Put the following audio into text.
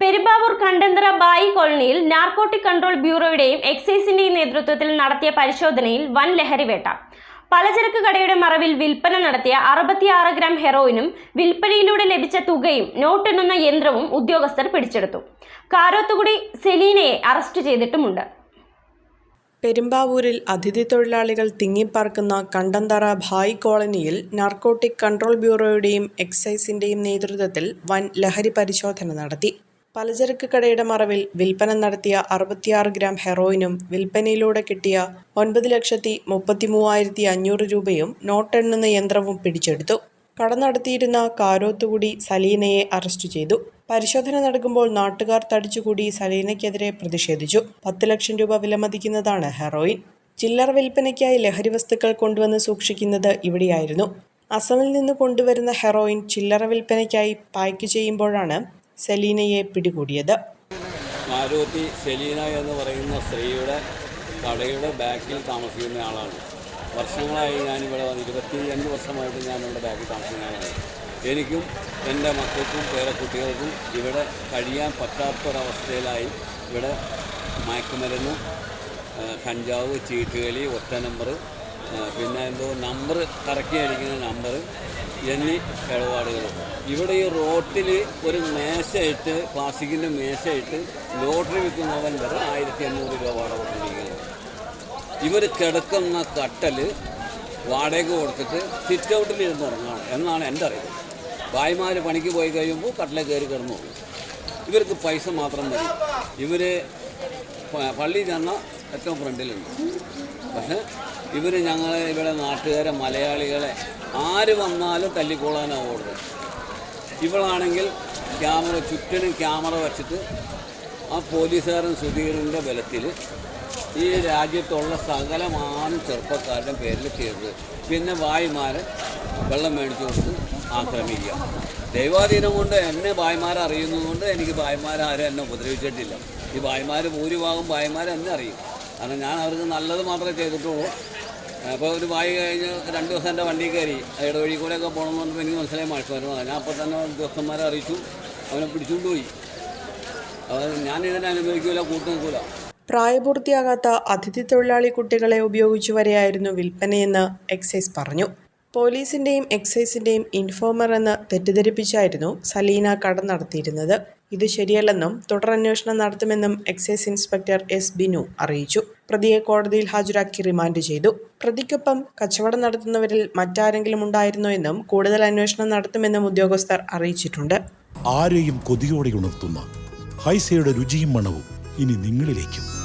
പെരുമ്പാവൂർ കണ്ടന്തറ ബായി കോളനിയിൽ narcotic control ബ്യൂറോയുടെയും എക്സൈസിന്റെയും നേതൃത്വത്തിൽ നടത്തിയ പരിശോധനയിൽ വൻ ലഹരിവേട്ട പലചരക്ക് കടയുടെ മറവിൽ വിൽപ്പന നടത്തിയ അറുപത്തിയാറ് ഗ്രാം ഹെറോയിനും വിൽപ്പനയിലൂടെ ലഭിച്ച തുകയും നോട്ടെണ്ണുന്ന യന്ത്രവും ഉദ്യോഗസ്ഥർ പിടിച്ചെടുത്തു. കാരോത്തുകുടി സെലീനയെ അറസ്റ്റ് ചെയ്തിട്ടുമുണ്ട്. പെരുമ്പാവൂരിൽ അതിഥി തൊഴിലാളികൾ തിങ്ങിപ്പാർക്കുന്ന കണ്ടന്തറ ഭായ് കോളനിയിൽ നാർക്കോട്ടിക് കൺട്രോൾ ബ്യൂറോയുടെയും എക്സൈസിന്റെയും നേതൃത്വത്തിൽ വൻ ലഹരി പരിശോധന നടത്തി. പലചരക്ക് കടയുടെ മറവിൽ വിൽപ്പന നടത്തിയ അറുപത്തിയാറ് ഗ്രാം ഹെറോയിനും വിൽപ്പനയിലൂടെ കിട്ടിയ ഒൻപത് ലക്ഷത്തി മുപ്പത്തി മൂവായിരത്തി അഞ്ഞൂറ് രൂപയും നോട്ടെണ്ണുന്ന യന്ത്രവും പിടിച്ചെടുത്തു. കട നടത്തിയിരുന്ന കാരോത്തുകുടി സലീനയെ അറസ്റ്റ് ചെയ്തു. പരിശോധന നടക്കുമ്പോൾ നാട്ടുകാർ തടിച്ചുകൂടി സലീനയ്ക്കെതിരെ പ്രതിഷേധിച്ചു. പത്ത് ലക്ഷം രൂപ വിലമതിക്കുന്നതാണ് ഹെറോയിൻ. ചില്ലറ വിൽപ്പനയ്ക്കായി ലഹരി വസ്തുക്കൾ കൊണ്ടുവന്ന് സൂക്ഷിക്കുന്നത് ഇവിടെയായിരുന്നു. അസമിൽ നിന്ന് കൊണ്ടുവരുന്ന ഹെറോയിൻ ചില്ലറ വിൽപ്പനയ്ക്കായി പായ്ക്ക് ചെയ്യുമ്പോഴാണ് സലീനയെ പിടികൂടിയത്. മാരുതി സെലീന എന്ന് പറയുന്ന സ്ത്രീയുടെ കടയുടെ ബാക്കിൽ താമസിക്കുന്ന ആളാണ്. വർഷങ്ങളായി ഞാനിവിടെ വന്ന് ഇരുപത്തിയഞ്ച് വർഷമായിട്ട് ഞാൻ ഇവിടെ ബാക്കിൽ താമസിക്കുന്ന ആളാണ്. എനിക്കും എന്റെ മക്കൾക്കും പേരക്കുട്ടികൾക്കും ഇവിടെ കഴിയാൻ പറ്റാത്തൊരവസ്ഥയിലായി ഇവിടെ മയക്കുമരുന്ന് കഞ്ചാവ് ചീട്ടുകളി ഒറ്റ നമ്പർ പിന്നെ എന്തോ നമ്പർ കറക്റ്റ് അടിക്കുന്ന നമ്പർ എന്നീ ഇടപാടുകൾ. ഇവിടെ ഈ റോട്ടിൽ ഒരു മേശയിട്ട് പ്ലാസ്റ്റിക്കിന്റെ മേശയിട്ട് ലോട്ടറി വിൽക്കുന്നവൻ വരെ ആയിരത്തി അഞ്ഞൂറ് രൂപ വാടക കൊടുത്തിരിക്കുന്നത് ഇവർ കിടക്കുന്ന കട്ടൽ വാടക കൊടുത്തിട്ട് സിറ്റ് ഔട്ടിൽ ഇരുന്ന് ഉറങ്ങണം എന്നാണ് എന്റെ അറിവ്. ഭായിമാർ പണിക്ക് പോയി കഴിയുമ്പോൾ കട്ടിലെ കയറി കിടന്നു ഇവർക്ക് പൈസ മാത്രം മതി. ഇവർ പള്ളി ചെന്ന ഏറ്റവും ഫ്രണ്ടിലുണ്ട്. പക്ഷേ ഇവർ ഞങ്ങളെ ഇവിടെ നാട്ടുകാരെ മലയാളികളെ ആര് വന്നാലും തല്ലിക്കോളാനാണ് ഓടുന്നത്. ഇവളാണെങ്കിൽ ക്യാമറ ചുറ്റിനും ക്യാമറ വച്ചിട്ട് ആ പോലീസുകാരൻ സുധീറിന്റെ ബലത്തിൽ ഈ രാജ്യത്തുള്ള സകലമാണ് ചെറുപ്പക്കാരുടെ പേരിൽ ചെയ്തത് പിന്നെ വായിമാരെ വെള്ളം മേടിച്ചു കൊടുത്ത് ആക്രമിക്കുക. ദൈവാധീനം കൊണ്ട് എന്നെ ഭായ്മാരെ അറിയുന്നതുകൊണ്ട് എനിക്ക് ഭായ്മാരാരും എന്നെ ഉപദ്രവിച്ചിട്ടില്ല. ഈ ഭായ്മാർ ഭൂരിഭാഗം ഭായ്മാരെ എന്നെ അറിയും. കാരണം ഞാൻ അവർക്ക് നല്ലത് മാത്രമേ ചെയ്തിട്ടുള്ളൂ. അപ്പോൾ ഒരു വായി കഴിഞ്ഞ് രണ്ട് ദിവസം എന്റെ വണ്ടി കയറി. അയാളുടെ വഴി കൂടെയൊക്കെ പോകണമെന്ന് പറഞ്ഞപ്പോൾ എനിക്ക് മനസ്സിലായി മഴക്കുമായിരുന്നു ഞാൻ അപ്പോൾ തന്നെ ഉദ്യോഗസ്ഥന്മാരെ അറിയിച്ചു. അവനെ പിടിച്ചുകൊണ്ട് പോയി. അത് ഞാൻ ഇതിനെ അനുഭവിക്കൂല കൂട്ടു നിൽക്കില്ല പ്രായപൂർത്തിയാകാത്ത അതിഥി തൊഴിലാളി കുട്ടികളെ ഉപയോഗിച്ചു വരെയായിരുന്നു വിൽപ്പനയെന്ന് എക്സൈസ് പറഞ്ഞു. പോലീസിന്റെയും എക്സൈസിന്റെയും ഇൻഫോമർ എന്ന് തെറ്റിദ്ധരിപ്പിച്ചായിരുന്നു സലീന കട നടത്തിയിരുന്നത്. ഇത് ശരിയല്ലെന്നും തുടരന്വേഷണം നടത്തുമെന്നും എക്സൈസ് ഇൻസ്പെക്ടർ എസ് ബിനു അറിയിച്ചു. പ്രതിയെ കോടതിയിൽ ഹാജരാക്കി റിമാൻഡ് ചെയ്തു. പ്രതിക്കൊപ്പം കച്ചവടം നടത്തുന്നവരിൽ മറ്റാരെങ്കിലും ഉണ്ടായിരുന്നോ എന്നും കൂടുതൽ അന്വേഷണം നടത്തുമെന്നും ഉദ്യോഗസ്ഥർ അറിയിച്ചിട്ടുണ്ട്. ആരെയും കൊതിയോടെ ഉണർത്തുന്ന ഹൈസയുടെ രുചിയും മണവും ഇനി നിങ്ങളിലേക്കും.